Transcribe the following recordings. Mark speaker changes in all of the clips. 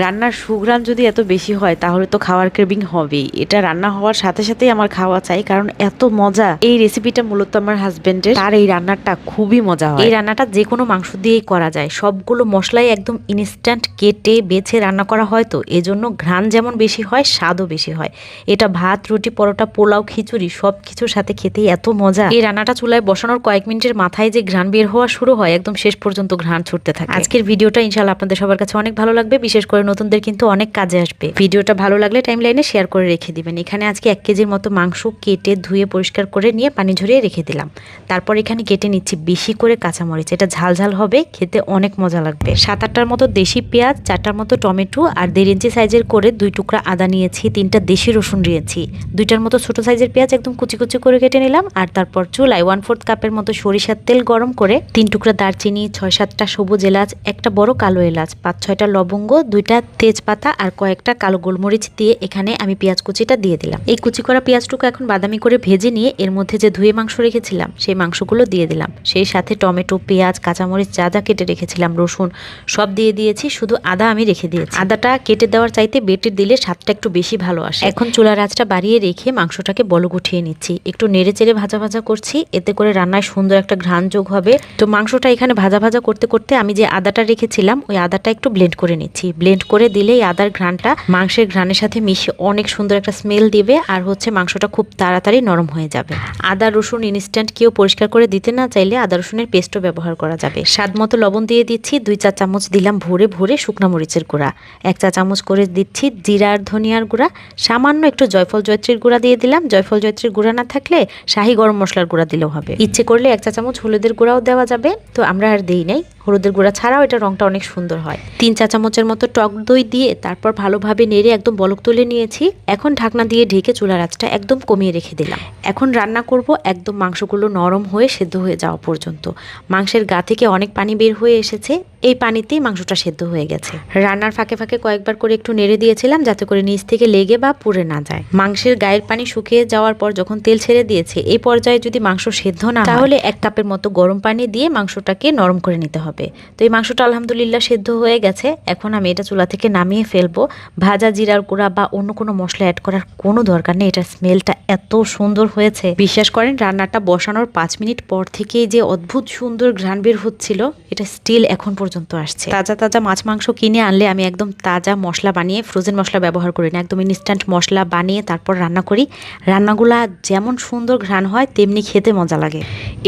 Speaker 1: রান্নার সুঘ্রাণ যদি এত বেশি হয় তাহলে তো খাওয়ার ক্রেভিং হবেই। এটা রান্না হওয়ার সাথে সাথেই আমার খাওয়া চাই কারণ এত মজা। এই রেসিপিটা মূলত আমার হাজবেন্ডের তার এই রান্নাটা খুবই মজা হয়। এই রান্নাটা যে কোনো মাংস দিয়েই করা যায়। সবগুলো মশলাই একদম ইনস্ট্যান্ট কেটে বেছে রান্না করা হয় তো। এজন্য ঘ্রাণ যেমন বেশি হয় স্বাদও বেশি হয়। এটা ভাত রুটি পরোটা পোলাও খিচুড়ি সব কিছুর সাথে খেতেই এত মজা। এই রান্নাটা চুলায় বসানোর কয়েক মিনিটের মাথায় যে ঘ্রাণ বের হওয়া শুরু হয় একদম শেষ পর্যন্ত ঘ্রাণ ছুটতে থাকে। আজকের ভিডিওটা ইনশাল্লাহ আপনাদের সবার কাছে অনেক ভালো লাগবে। বিশেষ করে নতুনদের কিন্তু অনেক কাজে আসবে। ভিডিওটা ভালো লাগলে টাইম লাইনে শেয়ার করে রেখে দিবেন। এখানে আজকে এক কেজির মতো মাংস কেটে ধুয়ে পরিষ্কার করে নিয়ে পানি ঝরিয়ে রেখে দিলাম। তারপর এখানে কেটে নিচ্ছি বেশি করে কাঁচামরিচ। এটা ঝাল ঝাল হবে, খেতে অনেক মজা লাগবে। সাত আটটার মতো দেশি পেঁয়াজ, চারটার মতো টমেটো আর দেড় ইঞ্চি সাইজের করে দুই টুকরা আদা নিয়েছি, তিনটা দেশি রসুন নিয়েছি। দুইটার মতো ছোট সাইজের পেঁয়াজ একদম কুচি কুচি করে কেটে নিলাম আর তারপর চুলায় ওয়ান ফোর্থ কাপের মতো সরিষার তেল গরম করে তিন টুকরা দারচিনি ছয় সাতটা সবুজ এলাচ, একটা বড় কালো এলাচ পাঁচ ছয়টা লবঙ্গ, দুইটা তেজপাতা আর কয়েকটা কালো গোলমরিচ দিয়ে এখানে আমি পেঁয়াজ কুচিটা দিয়ে দিলাম। এই কুচি করা পেঁয়াজটুকু এখন বাদামি করে ভেজে নিয়ে এর মধ্যে যে ধুয়ে মাংস রেখেছিলাম, সেই মাংসগুলো দিয়ে দিলাম। সেই সাথে টমেটো, পেঁয়াজ, কাঁচামরিচ যা যা কেটে রেখেছিলাম, রসুন সব দিয়ে দিয়েছি, শুধু আদা আমি রেখে দিয়েছি। আদাটা কেটে দেওয়ার চাইতে বেটে দিলে স্বাদটা একটু বেশি ভালো আসে। এখন চুলার আঁচটা বাড়িয়ে রেখে মাংসটাকে বলক উঠিয়ে নিচ্ছি। একটু নেড়ে চেড়ে ভাজা ভাজা করছি, এতে করে রান্নায় সুন্দর একটা ঘ্রাণ যোগ হবে। তো মাংসটা এখানে ভাজা ভাজা করতে করতে আমি যে আদাটা রেখেছিলাম, ওই আদাটা একটু ব্লেন্ড করে নিচ্ছি। ব্লেন্ড করে দিলেই আদার ঘ্রাণটা মাংসের ঘ্রাণের সাথে মিশে অনেক সুন্দর একটা স্মেল দিবে আর হচ্ছে মাংসটা খুব তাড়াতাড়ি নরম হয়ে যাবে। আদা, রসুন ইনস্ট্যান্ট কেউ পরিষ্কার করে দিতে না চাইলে আদা, রসুনের পেস্টও ব্যবহার করা যাবে। স্বাদ মতো লবণ দিয়ে দিচ্ছি, দুই চা চামচ দিলাম ভরে ভরে শুকনো মরিচের গুঁড়া, এক চা চামচ করে দিচ্ছি জিরার ধনিয়ার গুঁড়া, সামান্য একটু জয়ফল জয়ত্রীর গুঁড়া দিয়ে দিলাম। জয়ফল জয়ত্রীর গুঁড়া না থাকলে শাহি গরম মশলার গুঁড়া দিলেও হবে। ইচ্ছে করলে এক চা চামচ হলুদের গুঁড়াও দেওয়া যাবে, তো আমরা আর দিই নাই। হলুদের গুঁড়া ছাড়াও এটা রংটা অনেক সুন্দর হয়। তিন চা চামচের মতো টক দই দিয়ে তারপর ভালোভাবে নেড়ে একদম বলক তুলে নিয়েছি। এখন ঢাকনা দিয়ে ঢেকে চুলার আঁচটা একদম কমিয়ে রেখে দিলাম। এখন রান্না করব একদম মাংসগুলো নরম হয়ে সেদ্ধ হয়ে যাওয়া পর্যন্ত। মাংসের গা থেকে অনেক পানি বের হয়ে এসেছে। এই পানিতেই মাংসটা সেদ্ধ হয়ে গেছে। রান্নার ফাঁকে ফাঁকে কয়েকবার করে একটু নেড়ে দিয়েছিলাম যাতে করে নিচ থেকে লেগে বা পুড়ে না যায়। মাংসের গায়ের পানি শুকিয়ে যাওয়ার পর যখন তেল ছেড়ে দিয়েছে, এই পর্যায়ে যদি মাংস সেদ্ধ না তাহলে এক কাপের মতো গরম পানি দিয়ে মাংসটাকে নরম করে নিতে হবে। তো এই মাংসটা আলহামদুলিল্লাহ সেদ্ধ হয়ে গেছে। এখন আমি এটা চুলা থেকে নামিয়ে ফেলব। ভাজা জিরার গুঁড়া বা অন্য কোনো মশলা অ্যাড করার কোনো দরকার নেই। এটার স্মেলটা এত সুন্দর হয়েছে। বিশ্বাস করেন, রান্নাটা বসানোর পাঁচ মিনিট পর থেকেই যে অদ্ভুত সুন্দর ঘ্রাণ বের হচ্ছিল, এটা স্টিল এখন পর্যন্ত আসছে। তাজা তাজা মাছ মাংস কিনে আনলে আমি একদম তাজা মশলা বানিয়ে ফ্রোজেন মশলা ব্যবহার করি না। একদম ইনস্ট্যান্ট মশলা বানিয়ে তারপর রান্না করি। রান্নাগুলা যেমন সুন্দর ঘ্রাণ হয়, তেমনি খেতে মজা লাগে।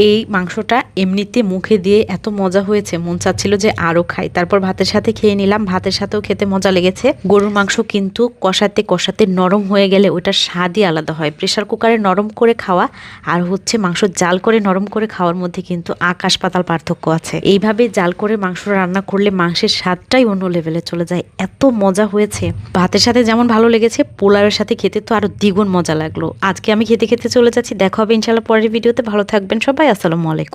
Speaker 1: এই মাংসটা এমনিতে মুখে দিয়ে এত মজা হয়েছে, মন চাচ্ছিল যে আরও খাই। তারপর ভাতের সাথে খেয়ে নিলাম, ভাতের সাথেও খেতে মজা লেগেছে। গরুর মাংস কিন্তু কষাতে কষাতে নরম হয়ে গেলে ওটার স্বাদই আলাদা হয়। প্রেশার কুকারে নরম করে খাওয়া আর হচ্ছে মাংস জাল করে নরম করে খাওয়ার মধ্যে কিন্তু আকাশ পাতাল পার্থক্য আছে। এইভাবে জাল করে মাংস রান্না করলে মাংসের স্বাদটাই অন্য লেভেলে চলে যায়। এত মজা হয়েছে। ভাতের সাথে যেমন ভালো লেগেছে, পোলাওয়ের সাথে খেতে তো আরও দ্বিগুণ মজা লাগল। আজকে আমি খেতে খেতে চলে যাচ্ছি। দেখা হবে ইনশাল্লাহ পরের ভিডিওতে ভালো থাকবেন সবাই। আসসালামু আলাইকুম।